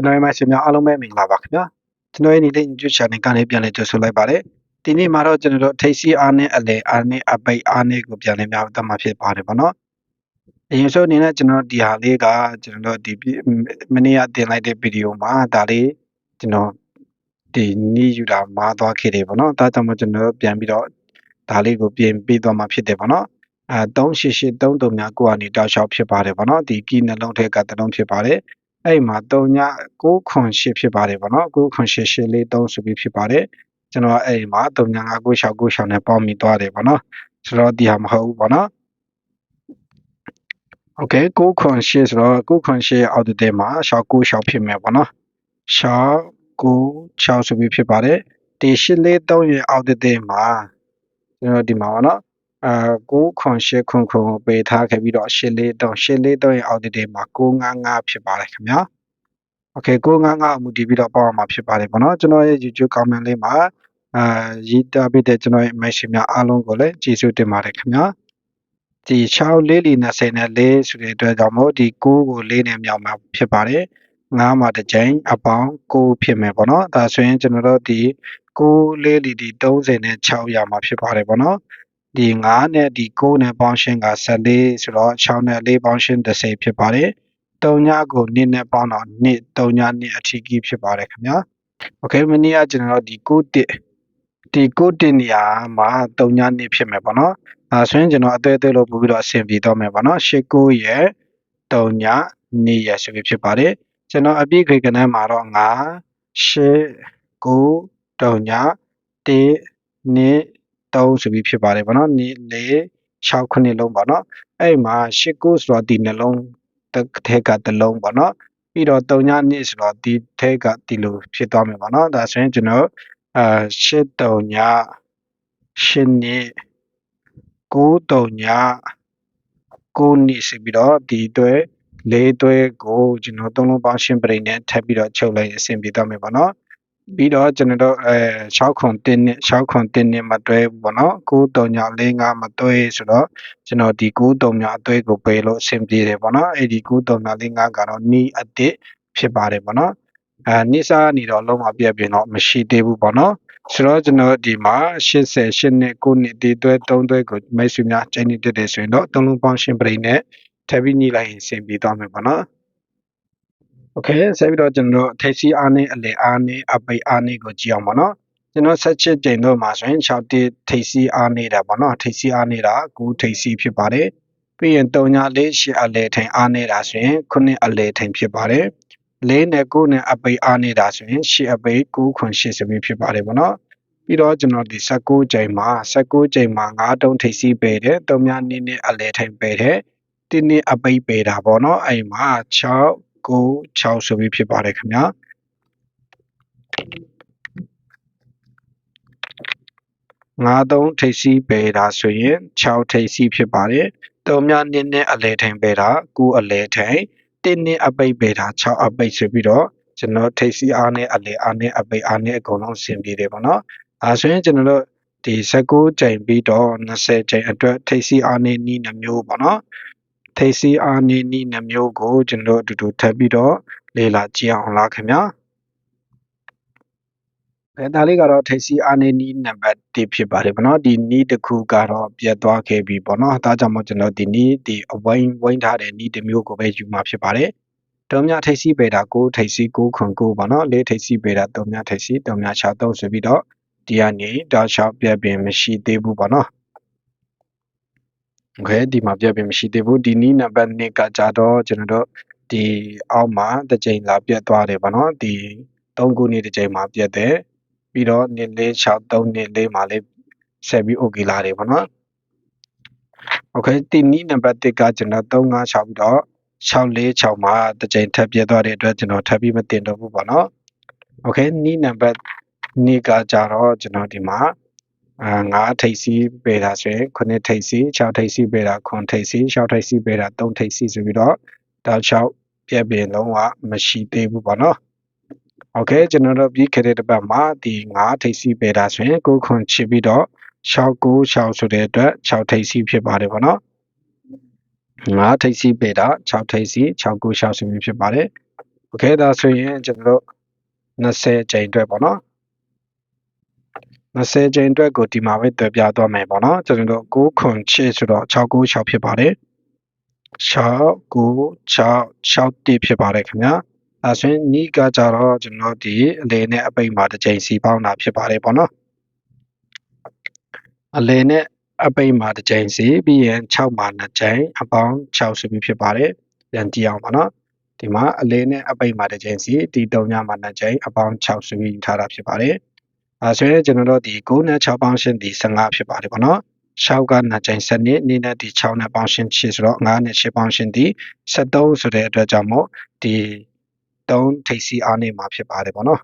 ကျွန်တော်ရဲ့မိုက်ဆင်များအားလုံးပဲမင်္ဂလာပါခင်ဗျာကျွန်တော်ရဲ့နေ့လေးညွှန် channel ကနေပြန်လည်ကြိုဆိုလိုက်ပါတယ်ဒီနေ့မှာတော့ကျွန်တော်တို့ထိပ်စီအားနဲ့အလဲအားနဲ့အပိတ်အားနဲ့ကိုပြန်လည်များသတ်မှတ်ဖြစ်ပါတယ်ပေါ့နော်အရင်ဆုံးအနေနဲ့ကျွန်တော်ဒီဟာလေးကကျွန်တော်တို့ဒီမနေ့ကတင်လိုက်တဲ့ဗီဒီယိုမှာဒါလေးကျွန်တော်ဒီနီးယူတာမားသွားခဲ့တယ်ပေါ့နော်ဒါကြောင့်မို့ကျွန်တော်ပြန်ပြီးတော့ဒါလေးကိုပြင်ပေးသွားမှာဖြစ်တယ်ပေါ့နော်အဲ388 3တုံများကိုကနေတောက်လျှောက်ဖြစ်ပါတယ်ပေါ့နော်ဒီကီးနှလုံးထဲကတလုံးဖြစ်ပါတယ် အဲ့မှာ3ည908ဖြစ်ပါတယ်ပေါ့နော်90843ဆိုပြီးဖြစ်ပါတယ်ကျွန်တော်အဲ့မှာ3ည99696နဲ့ပေါင်းပြီးသွားတယ်ပေါ့နော်ဆိုတော့ဒီဟာမဟုတ်ဘူးပေါ့နော် okay 908ဆိုတော့908အောက်တဲ့မှာ696ဖြစ်မယ်ပေါ့နော်696ဆိုပြီးဖြစ်ပါတယ်ဒီ843ရဲ့အောက်တဲ့မှာကျွန်တော်ဒီမှာပေါ့နော် အာ99800ကိုပေးထားခဲ့ပြီးတော့843 843ရဲ့ audit တွေမှာ955ဖြစ်ပါတယ်ခင်ဗျာ okay 955အမူတည်ပြီးတော့ပေါက်ရမှာဖြစ်ပါတယ်ပေါ့နော်ကျွန်တော်ရဲ့ YouTube comment လေးမှာအာရေးတာပေးတဲ့ကျွန်တော်ရဲ့ message များအားလုံးကိုလည်းကျေးဇူးတင်ပါတယ်ခင်ဗျာဒီ6လေးလီ20နဲ့4ဆိုတဲ့အတွက်ကြောင့်မို့ဒီ6ကို4နဲ့မြောက်မှာဖြစ်ပါတယ်9မှာတစ်ကြိမ်အပေါင်း6ဖြစ်မယ်ပေါ့နော်ဒါဆိုရင်ကျွန်တော်တို့ဒီ6လေးလီဒီ30နဲ့6ရမှာဖြစ်ပါတယ်ပေါ့နော် ဒီ9နဲ့ဒီ9နဲ့ပေါင်းရှင်းက14ဆိုတော့6နဲ့4ပေါင်းရှင်း30ဖြစ်ပါတယ်။တုံညာကို2နဲ့ပေါင်းတော့2တုံညာ2အထီးကြီးဖြစ်ပါတယ်ခင်ဗျာ။ Okay မနေ့ကကျွန်တော်ဒီ9တစ်ဒီ9တင်နေရာမှာတုံညာ2ဖြစ်မယ်ပေါ့နော်။အဲဆိုရင်ကျွန်တော်အသေးသေးလို့ပို့ပြီးတော့အဆင်ပြေတော့မယ်ပေါ့နော်။8 9ရဲ့တုံညာ2ရဲ့ဆိုပြီးဖြစ်ပါတယ်။ကျွန်တော်အပြည့်ခေကနန်းမှာတော့9 8 9တုံညာ1 2 3ဆိုပြီးဖြစ်ပါတယ်ဗောနော်2 4 6ခုနှစ်လုံးပေါ့နော်အဲ့မှာ8 9ဆိုတော့ဒီနှလုံးတစ်ထဲကတစ်လုံးပေါ့နော်ပြီးတော့3ည2ဆိုတော့ဒီထဲကဒီလိုဖြစ်သွားမယ်ပေါ့နော်ဒါဆိုရင်ကျွန်တော်အာ8 3ည8နှစ်9 3ည9နှစ်ဆိုပြီးတော့ဒီအတွက်လေးတွဲကိုကျွန်တော်သုံးလုံးပေါင်းရှင်းပရိနဲ့ထပ်ပြီးတော့ချုပ်လိုက်အဆင်ပြေသွားမယ်ပေါ့နော် ပြီးတော့ကျွန်တော်တို့အဲ6ခွန်1နှစ်6ခွန်1နှစ်မတွဲဘူးပေါ့နော်9 3ည4 5မတွဲဆိုတော့ကျွန်တော်ဒီ9 3ညအသွဲကိုပယ်လို့အဆင်ပြေတယ်ပေါ့နော်အဲ့ဒီ9 3ည4 5ကတော့နီးအစ်စ်ဖြစ်ပါတယ်ပေါ့နော်အဲနိစာနေတော့လုံးဝပြည့်ပြည့်တော့မရှိသေးဘူးပေါ့နော်ဆိုတော့ကျွန်တော်ဒီမှာ88နှစ်9နှစ်ဒီတွဲ3တွဲကိုမိတ်ဆွေများချိန်နေတက်တယ်ဆိုရင်တော့သုံးလုံးပေါင်းရှင်းပရိနဲ့ထပ်ပြီးညှိလိုက်ရင်အဆင်ပြေသွားမယ်ပေါ့နော် โอเคဆက်ပြီးတော့ကျွန်တော်ထိပ်စီအားနဲ့အလေအားနဲ့အပိတ်အားနဲ့ကိုကြည့်အောင်ပေါ့နော်ကျွန်တော်ဆက်ချစ်ချိန်တော့မှာဆိုရင်6တိထိပ်စီအားနေတာပေါ့နော်ထိပ်စီအားနေတာ9ထိပ်စီဖြစ်ပါတယ်ပြီးရင်3ည4 8အလေထိန်အားနေတာဆိုရင်9အလေထိန်ဖြစ်ပါတယ်4နဲ့9နဲ့အပိတ်အားနေတာဆိုရင်8အပိတ်9ခွန်8ဆိုပြီးဖြစ်ပါတယ်ပေါ့နော်ပြီးတော့ကျွန်တော်ဒီ16ချိန်မှာ16ချိန်မှာ9တုံးထိပ်စီးပေတယ်3ည2နဲ့အလေထိန်ပေတယ်တင်းနှစ်အပိတ်ပေတာပေါ့နော်အဲ့မှာ6 9 6ဆိုပြီးဖြစ်ပါတယ်ခင်ဗျာ93ထိပ်စီးပေတာဆိုရင်6ထိပ်စီးဖြစ်ပါတယ်တုံမြနင်းနဲ့အလဲထိန်ပေတာ9အလဲထိန်တင်းနှစ်အပိတ်ပေတာ6အပိတ်ဆိုပြီးတော့ကျွန်တော်ထိပ်စီးအားနဲ့အလဲအားနဲ့အပိတ်အားနဲ့အကုန်လုံးဆင်ပြေတယ်ပေါ့နော်အဲဆိုရင်ကျွန်တော်တို့ဒီ19ချိန်ပြီးတော့20ချိန်အတွက်ထိပ်စီးအားနဲ့နီးနှမျိုးပေါ့နော် ထိပ်စီးအားနည်းနည်းနှမျိုးကိုကျွန်တော်တို့အတူတူထပ်ပြီးတော့လေ့လာကြည့်အောင်လားခင်ဗျာအဲဒါလေးကတော့ထိပ်စီးအားနည်းနည်းနံပါတ်1ဖြစ်ပါတယ်ဗောနော်ဒီနီးတစ်ခုကတော့ပြတ်သွားခဲ့ပြီဗောနော်ဒါကြောင့်မို့ကျွန်တော်ဒီနီးဒီအဝိုင်းဝိုင်းထားတဲ့နီးတစ်မျိုးကိုပဲယူမှာဖြစ်ပါတယ်တုံးမြထိပ်စီးပေတာ6ထိပ်စီး6ခွန်9ပေါ့နော်လေးထိပ်စီးပေတာတုံးမြထိပ်စီးတုံးမြ6 3ဆိုပြီးတော့ဒီကနေတောက်လျှောက်ပြတ်ပင်မရှိသေးဘူးပေါ့နော် โอเคဒီမှာပြတ်ပြီးမရှိသေးဘူးဒီနီးနံပါတ်2ကကြတော့ကျွန်တော်တို့ဒီအောက်မှာတစ်ကြိမ်လာပြတ်သွားတယ်ဗောနော်ဒီ3ခုနှစ်တစ်ကြိမ်မှာပြတ်တယ်ပြီးတော့2 4 6 3 2 4မှာလေးဆက်ပြီး okay လာတယ်ဗောနော်โอเคဒီနီးနံပါတ်1ကကျွန်တော်3 5 6ပြီးတော့646မှာတစ်ကြိမ်ထပ်ပြတ်သွားတဲ့အတွက်ကျွန်တော်ထပ်ပြီးမတင်တော့ဘူးဗောနော်โอเคနီးနံပါတ်2ကကြတော့ကျွန်တော်ဒီမှာအာ 9ထိပ်စီးပေတာဆိုရင်9ထိပ်စီး6ထိပ်စီးပေတာ9ထိပ်စီး6ထိပ်စီးပေတာ3ထိပ်စီးဆိုပြီးတော့တောက်6ပြက်ပင်လုံးဝမရှိသေးဘူးပေါ့နော်โอเคကျွန်တော်တို့ပြီးခဲ့တဲ့တစ်ပတ်မှာဒီ9ထိပ်စီးပေတာဆိုရင်9ခွန်ချစ်ပြီးတော့696ဆိုတဲ့အတွက်6ထိပ်စီးဖြစ်ပါတယ်ပေါ့နော်9ထိပ်စီးပေတာ6ထိပ်စီး696ဆိုပြီးဖြစ်ပါတယ် โอเคဒါဆိုရင်ကျွန်တော်တို့20ကြိမ်အတွက်ပေါ့နော် 20ကြိမ်အတွက်ကိုဒီမှာပဲတွေ့ပြသွားမယ်ပေါ့နော်ကျွန်တော်တို့9ခွန်6ဆိုတော့696ဖြစ်ပါတယ်6 9 6 6တိဖြစ်ပါတယ်ခင်ဗျာအဲဆိုရင်နီးကကြတော့ကျွန်တော်ဒီအလေနဲ့အပိတ်မှာတစ်ချိန်စီပေါင်းတာဖြစ်ပါတယ်ပေါ့နော်အလေနဲ့အပိတ်မှာတစ်ချိန်စီပြီးရင်6မှာ2ချိန်အပေါင်း6ဆိုပြီးဖြစ်ပါတယ်ပြန်ကြည့်အောင်ပါနော်ဒီမှာအလေးနဲ့အပိတ်မှာတစ်ချိန်စီဒီ3ညမှာ2ချိန်အပေါင်း6ဆိုပြီးထားတာဖြစ်ပါတယ် အဲဆိုရင်ကျွန်တော်တို့ဒီ9နဲ့6ပေါင်းရှင်းဒီ15ဖြစ်ပါတယ်ပေါ့နော်6က2ချိန်7နှစ်နေ့နဲ့ဒီ6နဲ့ပေါင်းရှင်း8ဆိုတော့9နဲ့8ပေါင်းရှင်းဒီ73ဆိုတဲ့အတွက်ကြောင့်မို့ဒီ3ထိပ်စီအားနေမှာဖြစ်ပါတယ်ပေါ့နော်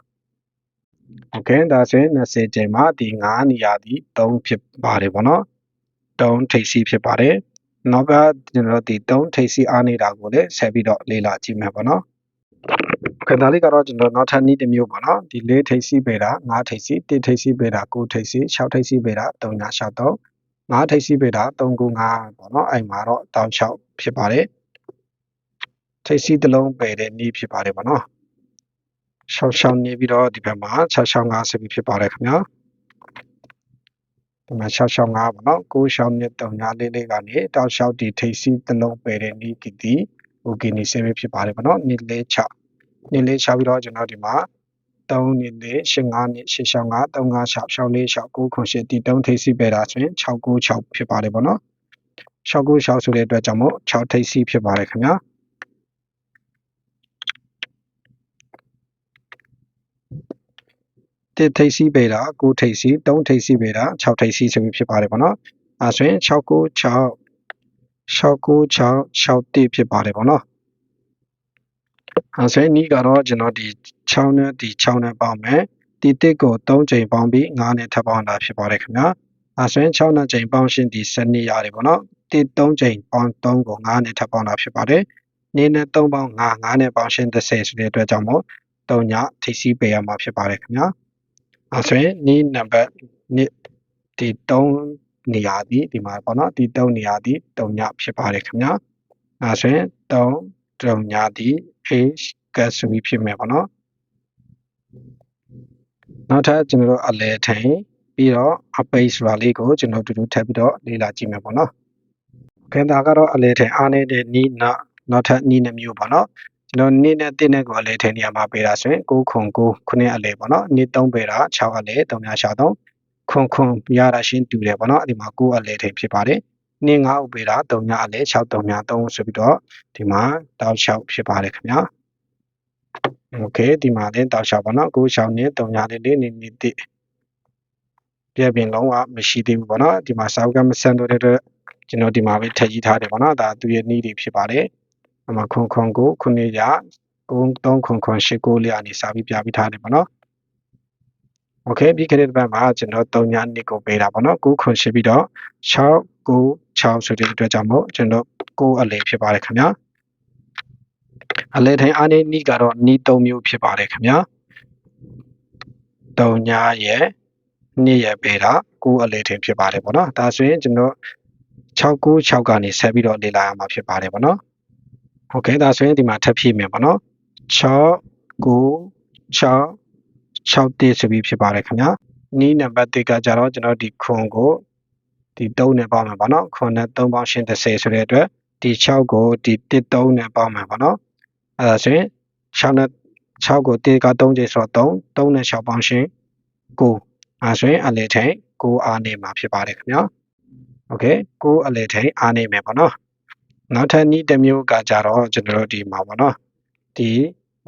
โอเคဒါဆိုရင်20ချိန်မှာဒီ9နေရာဒီ3ဖြစ်ပါတယ်ပေါ့နော်3ထိပ်စီဖြစ်ပါတယ်နောက်ကကျွန်တော်တို့ဒီ3ထိပ်စီအားနေတာကိုလည်းဆက်ပြီးတော့လေ့လာကြည့်မယ်ပေါ့နော် ခန္ဓာလေးကတော့ကျွန်တော်နောက်ထပ်နည်းတစ်မျိုးပေါ့နော်ဒီ4ထိပ်စီပေတာ5ထိပ်စီ1ထိပ်စီပေတာ9ထိပ်စီ6ထိပ်စီပေတာ3ည63 5ထိပ်စီပေတာ395ပေါ့နော်အဲ့မှာတော့16ဖြစ်ပါတယ်ထိပ်စီတစ်လုံးပယ်တဲ့နည်းဖြစ်ပါတယ်ပေါ့နော်66နေပြီးတော့ဒီဘက်မှာ665ဆိုပြီးဖြစ်ပါတယ်ခင်ဗျာဒီမှာ665ပေါ့နော်96နဲ့3လေးလေးကနေတောက်လျှောက်ဒီထိပ်စီတစ်လုံးပယ်တဲ့နီးကီတီโอเคနေဆေးဖြစ်ပါတယ်ပေါ့နော်နေလေး6 နေလေး6ပြီးတော့ကျွန်တော်ဒီမှာ3နေလေး85နေ85 356 646 9ခွန်8ဒီ3ထိပ်စီပယ်တာဆိုရင်696ဖြစ်ပါတယ်ပေါ့နော်696ဆိုတဲ့အတွက်ကြောင့်မို့6ထိပ်စီဖြစ်ပါတယ်ခင်ဗျာတစ်ထိပ်စီးပေတာ9ထိပ်စီး3ထိပ်စီးပေတာ6ထိပ်စီးဆိုပြီးဖြစ်ပါတယ်ပေါ့နော်အဲဆိုရင်696 696 6တိဖြစ်ပါတယ်ပေါ့နော်အဲ ဆယ်နီးကတော့ကျွန်တော်ဒီ6နဲ့ဒီ6နဲ့ပေါင်းမယ်ဒီတစ်ကို3ချိန်ပေါင်းပြီး9နဲ့ထပ်ပေါင်းတာဖြစ်ပါတယ်ခင်ဗျာအဆွေ6နဲ့ချိန်ပေါင်းရှင်းဒီ7နှစ်ရတယ်ပေါ့နော်ဒီ3ချိန်ပေါင်း3ကို9နဲ့ထပ်ပေါင်းတာဖြစ်ပါတယ်နေနဲ့3ပေါင်း9 9နဲ့ပေါင်းရှင်း30ဆိုတဲ့အတွက်ကြောင့်မို့3ညထိစီပေးရမှာဖြစ်ပါတယ်ခင်ဗျာအဆွေနီးနံပါတ်1ဒီ3နေရာဒီဒီမှာပေါ့နော်ဒီ3နေရာဒီ3ညဖြစ်ပါတယ်ခင်ဗျာအဆွေ3 တုံညာသည် h ကတ်ဆိုပြီးဖြစ်မယ်ပေါ့နော်နောက်ထပ်ကျွန်တော်တို့အလဲထိုင်ပြီးတော့အပိတ်ဆိုတာလေးကိုကျွန်တော်တူတူထပ်ပြီးတော့လေ့လာကြည့်မယ်ပေါ့နော်ခင်တာကတော့အလဲထိုင်အားနေတဲ့နီးနောက်နောက်ထပ်နီးနှမျိုးပေါ့နော်ကျွန်တော်နေ့နဲ့တင်းနဲ့ကိုအလဲထိုင်နေရာမှာပေးတာဆိုရင်9ခွန်9ခုနဲ့အလဲပေါ့နော်နေ့3ပေးတာ6အလဲ3ည6 3ခွန်ခွန်ရတာရှင်းတူတယ်ပေါ့နော်အဲ့ဒီမှာ9အလဲထိုင်ဖြစ်ပါတယ် နေ့9ဥပေးတာ3ညအလဲ6 3ည3ဆိုပြီးတော့ဒီမှာတောက်6ဖြစ်ပါတယ်ခင်ဗျာโอเคဒီမှာလည်းတောက်6ပေါ့နော်9 6နဲ့3ညလေးလေးနေနေတိပြပြင်းလုံးဝမရှိသေးဘူးပေါ့နော်ဒီမှာစာအုပ်ကမဆန်တော့တဲ့အတွက်ကျွန်တော်ဒီမှာပဲထည့်ကြီးထားတယ်ပေါ့နော်ဒါသူရဲ့နည်းတွေဖြစ်ပါတယ်အမခွန်ခွန်ကိုခုနှစ်ရ3ခွန်ခွန်8ကိုလေးအနေစာပြီးပြပြီးထားတယ်ပေါ့နော်โอเคပြီးခဲ့တဲ့ဘက်မှာကျွန်တော်3ညနှစ်ကိုပေးတာပေါ့နော်9ခွန်8ပြီးတော့6 9 6ဆိုတဲ့အတွက်ကြောင့်မို့ကျွန်တော်9အလဲဖြစ်ပါတယ်ခင်ဗျာအလဲထိုင်အားနည်းနီးကတော့နီး3မျိုးဖြစ်ပါတယ်ခင်ဗျာ3ညာရဲ့နေ့ရဲ့ပေတာ9အလဲထိုင်ဖြစ်ပါတယ်ပေါ့နော်ဒါဆိုရင်ကျွန်တော်696ကနေဆက်ပြီးတော့လေ့လာရမှာဖြစ်ပါတယ်ပေါ့နော်ဟုတ်ကဲ့ဒါဆိုရင်ဒီမှာထပ်ဖြည့်မယ်ပေါ့နော်6 9 6 6တိဆိုပြီးဖြစ်ပါတယ်ခင်ဗျာနီးနံပါတ်1ကကြတော့ကျွန်တော်ဒီခွန်ကို ဒီ3နဲ့ပေါင်းမယ်ပေါ့နော်ခွန်နဲ့3ပေါင်းရှင်း30ဆိုတဲ့အတွက်ဒီ6ကိုဒီ1 3နဲ့ပေါင်းမယ်ပေါ့နော်အဲဒါဆိုရင်6နဲ့6ကို1က3ကျဆိုတော့3 3နဲ့6ပေါင်းရှင်း9အဲဆိုရင်အလေထိန်9အားနေမှာဖြစ်ပါတယ်ခင်ဗျာโอเค9အလေထိန်အားနေမယ်ပေါ့နော်နောက်ထပ်နည်းတစ်မျိုးကကြတော့ကျွန်တော်တို့ဒီမှာပေါ့နော်ဒီ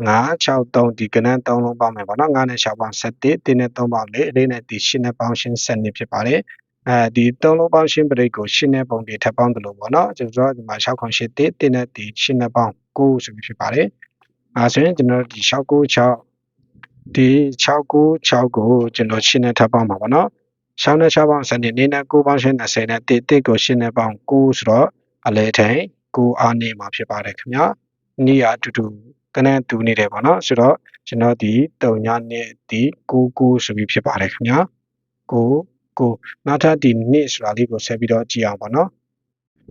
963ဒီကနန်း3လုံးပေါင်းမယ်ပေါ့နော်9နဲ့6ပေါင်း7 1နဲ့3ပေါင်း4 4နဲ့ဒီ8နဲ့ပေါင်းရှင်း7နှစ်ဖြစ်ပါတယ် အဲဒီ3လုံးပေါင်းရှင်းပရိတ်ကို8နဲ့ပုံတွေထပ်ပေါင်းတယ်လို့ပေါ့နော်ကျွန်တော်ဒီမှာ6ခွန်8 1 1နဲ့ဒီ8နဲ့ပေါင်း9ဆိုပြီးဖြစ်ပါတယ်အဲဆိုရင်ကျွန်တော်ဒီ696ဒီ696ကိုကျွန်တော်8နဲ့ထပ်ပေါင်းပါပေါ့နော်6နဲ့6ပေါင်း7နဲ့9နဲ့9ပေါင်းရှင်း20နဲ့1 1ကို8နဲ့ပေါင်း9ဆိုတော့အလဲထိုင်ကိုအားနေမှာဖြစ်ပါတယ်ခင်ဗျာနေရအတူတူကနန်းတူနေတယ်ပေါ့နော်ဆိုတော့ကျွန်တော်ဒီတုံညနဲ့ဒီကိုကိုဆိုပြီးဖြစ်ပါတယ်ခင်ဗျာကို ကိုနောက်ထပ်ဒီနေ့ဆိုတာလေးကိုဆက်ပြီးတော့ကြည့်အောင်ပါနော်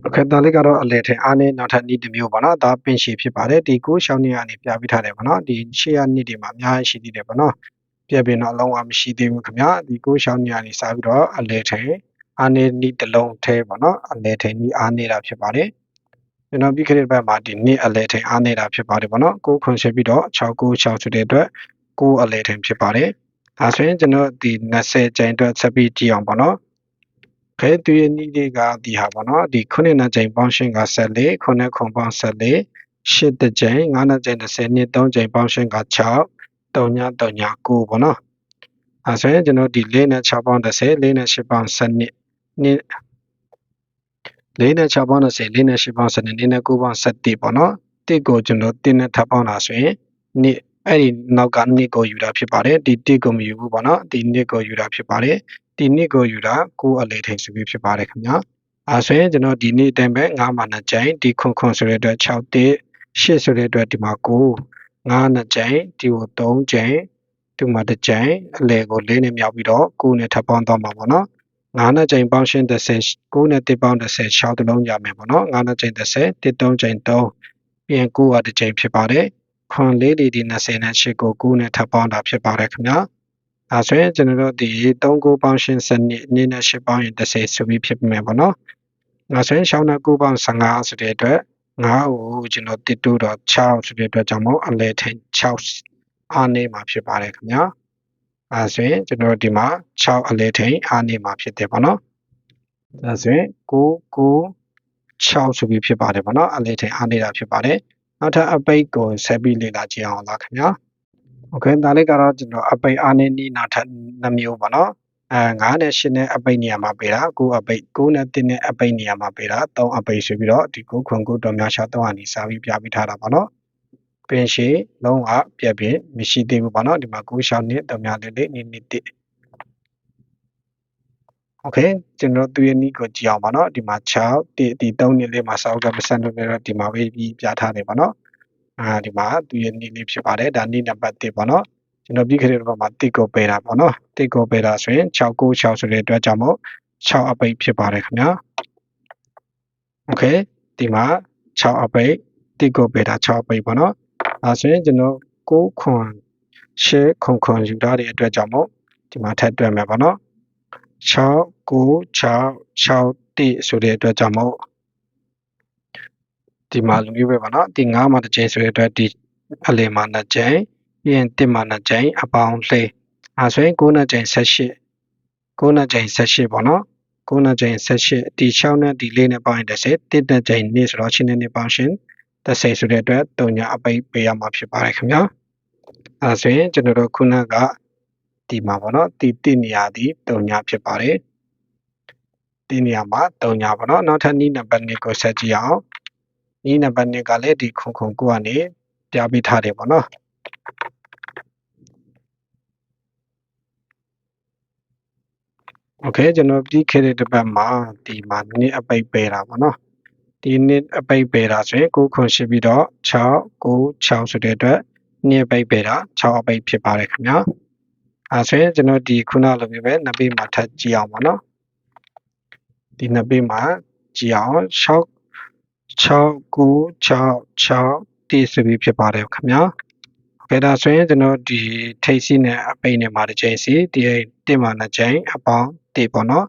โอเคဒါလေးကတော့အလဲထဲအားနဲ့နောက်ထပ်နေ့တစ်မျိုးပေါ့နော်ဒါပင်ရှည်ဖြစ်ပါတယ်ဒီကိုရှောင်းနေရနေပြပေးထားတယ်ပေါ့နော်ဒီရှေ့ရနေ့တွေမှာအများကြီးရှိသေးတယ်ပေါ့နော်ပြပြတော့အလုံးဝမရှိသေးဘူးခင်ဗျာဒီကိုရှောင်းနေရနေစပြီးတော့အလဲထဲအားနဲ့နေ့တစ်လုံးထဲပေါ့နော်အလဲထဲနေ့အားနေတာဖြစ်ပါတယ်ကျွန်တော်ပြီးခဲ့တဲ့ဘက်မှာဒီနေ့အလဲထိန်အားနေတာဖြစ်ပါတယ်ပေါ့နော်ကိုခွန်ရှင်းပြီးတော့696ဆိုတဲ့အတွက်ကိုအလဲထိန်ဖြစ်ပါတယ် ဒါဆိုရင်ကျွန်တော်ဒီ20ကျိန်အတွက်ဆက်ပြီးကြည့်အောင်ပေါ့နော်ခဲသူရဲ့နည်းလေးကဒီဟာပေါ့နော်ဒီခုနှစ်နှစ်ကျိန်ပေါင်းရှင်းက14ခုနှစ်ခွန်ပေါင်း14ရှစ်တစ်ကျိန်9နှစ်ကျိန်30နှစ်3ကျိန်ပေါင်းရှင်းက6 3ည3ည9ပေါ့နော်အဲဆိုရင်ကျွန်တော်ဒီ4နဲ့6ပေါင်း30 4နဲ့8ပေါင်း7နှစ်နှစ်၄နဲ့6ပေါင်း30၄နဲ့8ပေါင်း12၄နဲ့9ပေါင်း17ပေါ့နော်တစ်ကိုကျွန်တော်တင်းနဲ့ထပ်ပေါင်းတာဆိုရင်နှစ် အဲ့ဒီနောက်ကနှစ်ကိုယူတာဖြစ်ပါတယ်ဒီတစ်ကိုမယူဘူးပေါ့နော်ဒီနှစ်ကိုယူတာဖြစ်ပါတယ်ဒီနှစ်ကိုယူတာကိုအလေထိန်ဆိုပြီးဖြစ်ပါတယ်ခင်ဗျာအဲဆိုရင်ကျွန်တော်ဒီနေ့အတိုင်းပဲ9မှာ2ကြိမ်ဒီခွန်ခွန်ဆိုတဲ့အတွက်6တစ်8ဆိုတဲ့အတွက်ဒီမှာ9 9နှစ်ကြိမ်ဒီကို3ကြိမ်ဒီမှာတစ်ကြိမ်အလေကို၄နဲ့မြောက်ပြီးတော့9နဲ့ထပ်ပေါင်းသွားမှာပေါ့နော်9နဲ့ချိန်ပေါင်းရှင်း30 9နဲ့1ပေါင်း30ရှောက်တစ်လုံးရမယ်ပေါ့နော်9နဲ့ချိန်30 1 3ချိန်3ပြီးရင်9ကတစ်ချိန်ဖြစ်ပါတယ် ခွန်လေးလေးဒီ20နဲ့8ကို9နဲ့ထပ်ပေါင်းတာဖြစ်ပါတယ်ခင်ဗျာဒါဆိုရင်ကျွန်တော်တို့ဒီ3 9ပေါင်းရှင်းစနစ်နည်းနဲ့8ပေါင်းရင်30ဆိုပြီးဖြစ်မယ်ပေါ့နော်ဒါဆိုရင်ရှောင်းနဲ့9ပေါင်း15ဆိုတဲ့အတွက်9ကိုကျွန်တော်တစ်တူတော့6ဆိုတဲ့အတွက်ကြောင့်မို့အလဲထိန်6အားနေမှာဖြစ်ပါတယ်ခင်ဗျာအဲဆိုရင်ကျွန်တော်ဒီမှာ6အလဲထိန်အားနေမှာဖြစ်တယ်ပေါ့နော်ဒါဆိုရင်9 9 6ဆိုပြီးဖြစ်ပါတယ်ပေါ့နော်အလဲထိန်အားနေတာဖြစ်ပါတယ် နောက်ထပ် update ကိုဆက်ပြီးလေ့လာကြည့်အောင်လားခင်ဗျာ okay ဒါလေးကတော့ကျွန်တော် update အားနည်းနည်းနောက်ထပ်နှမျိုးပါနော်အဲ9နဲ့10နဲ့ update နေရာမှာပေးတာ9 update 9နဲ့10နဲ့ update နေရာမှာပေးတာ3 update ဆိုပြီးတော့ဒီ9ခွန်9တော်များရှာ3ဟာနေစာပြီးပြပေးထားတာပါနော်ပင်ရှိလုံးကပြက်ပြင်းမရှိသေးဘူးပေါ့နော်ဒီမှာ9ရှောင်းနဲ့တော်များလေးလေးနေနေတစ် โอเคကျွန်တော်သူရဲ့နီးကိုကြည့်အောင်ပါနော်ဒီမှာ6ဒီဒီ3နှစ်လေးမှာစောက်ကပစံလို့လည်းတော့ဒီမှာပဲပြီးပြထားတယ်ပေါ့နော်အာဒီမှာသူရဲ့နီးလေးဖြစ်ပါတယ်ဒါနီးနံပါတ်1ပေါ့နော်ကျွန်တော်ပြီးခဲ့တဲ့ဘက်မှာတစ်ကိုပေးတာပေါ့နော်တစ်ကိုပေးတာဆိုရင်696ဆိုတဲ့အတွက်ကြောင့်မို့6အပိတ်ဖြစ်ပါတယ်ခင်ဗျာโอเคဒီမှာ6အပိတ်တစ်ကိုပေးတာ6အပိတ်ပေါ့နော်အဲဆိုရင်ကျွန်တော်9ခွန်ရှေခွန်ခွန်ယူထားတဲ့အတွက်ကြောင့်မို့ဒီမှာထပ်တွက်မယ်ပေါ့နော် 6 9 6 6တိဆိုတဲ့အတွက်ကြောင့်မို့ဒီမှာလူမျိုးပဲပါနော်ဒီ9မှာတစ်ချိန်ဆိုတဲ့အတွက်ဒီအလယ်မှာ2ချိန်ပြီးရင်1မှာ2ချိန်အပေါင်းလေးအဲဆိုရင်9နဲ့ချိန်18 9နဲ့ချိန်18ပေါ့နော်9နဲ့ချိန်18ဒီ6နဲ့ဒီ4နဲ့ပေါင်းရင်30 1နဲ့ချိန်2ဆိုတော့ချင်းနဲ့ပေါင်းရှင်30ဆိုတဲ့အတွက်3ညအပိတ်ပေးရမှာဖြစ်ပါတယ်ခင်ဗျာအဲဆိုရင်ကျွန်တော်တို့ခုနက ဒီမှာပေါ့နော်ဒီတိနေရာဒီ3ညဖြစ်ပါတယ်ဒီနေရာမှာ3ညပေါ့နော်နောက်ထပ်နီးနံပါတ်2ကိုဆက်ကြည့်အောင်နီးနံပါတ်2ကလည်းဒီခုံခုံကိုကနေပြပေးထားတယ်ပေါ့နော်โอเคကျွန်တော်ပြီးခဲ့တဲ့တစ်ပတ်မှာဒီမှာနှစ်အပိတ်ပေးတာပေါ့နော်ဒီနှစ်အပိတ်ပေးတာဆိုရင်9ခွန်ရှိပြီးတော့6 9 6ဆိုတဲ့အတွက်နှစ်အပိတ်ပေးတာ6အပိတ်ဖြစ်ပါတယ်ခင်ဗျာ အဲဆိုရင်ကျွန်တော်ဒီခုနလိုမျိုးပဲနှစ်ပေမှာထပ်ကြည့်အောင်ပါနော်ဒီနှစ်ပေမှာကြည့်အောင်6 6 9 6 6တိဆိုပြီးဖြစ်ပါတယ်ခင်ဗျာဘယ်ဒါဆိုရင်ကျွန်တော်ဒီထိတ်စီနဲ့အပိတ်နဲ့မှာတစ်ချိန်စီဒီတစ်မှာနှစ်ချိန်အပေါင်းတိပေါ့နော်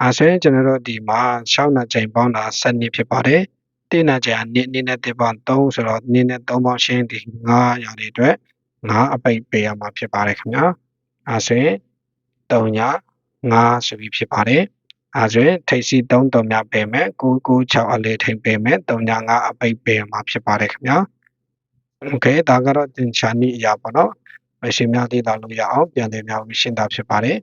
အဲဆိုရင်ကျွန်တော်တို့ဒီမှာ6နှစ်ချိန်ပေါင်းတာ7နှစ်ဖြစ်ပါတယ်တိနှစ်ချိန်အနည်းနည်းနဲ့တစ်ပေါင်း3ဆိုတော့နည်းနဲ့3ပေါင်းရှင်းဒီ9ရာတွေအတွက်9အပိတ်ပေးရမှာဖြစ်ပါတယ်ခင်ဗျာ အဲဆိုရင်3ည5ဆိုပြီးဖြစ်ပါတယ်အဲဆိုရင်ထိပ်စီ3တုံများပေးမယ်996အလေးထိပ်ပေးမယ်3ည5အပိတ်ပေးမှာဖြစ်ပါတယ်ခင်ဗျာโอเคဒါကတော့သင်္ချာနည်းအရာပေါ့နော်မရှင်များသိတာလို့ရအောင်ပြန်လည်များရှင်းတာဖြစ်ပါတယ်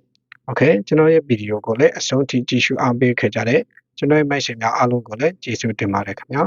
โอเคကျွန်တော်ရဲ့ဗီဒီယိုကိုလည်းအဆုံးထိကြည့်ရှုအားပေးခဲ့ကြတဲ့ကျွန်တော်ရဲ့မိတ်ဆွေများအားလုံးကိုလည်းကျေးဇူးတင်ပါတယ်ခင်ဗျာ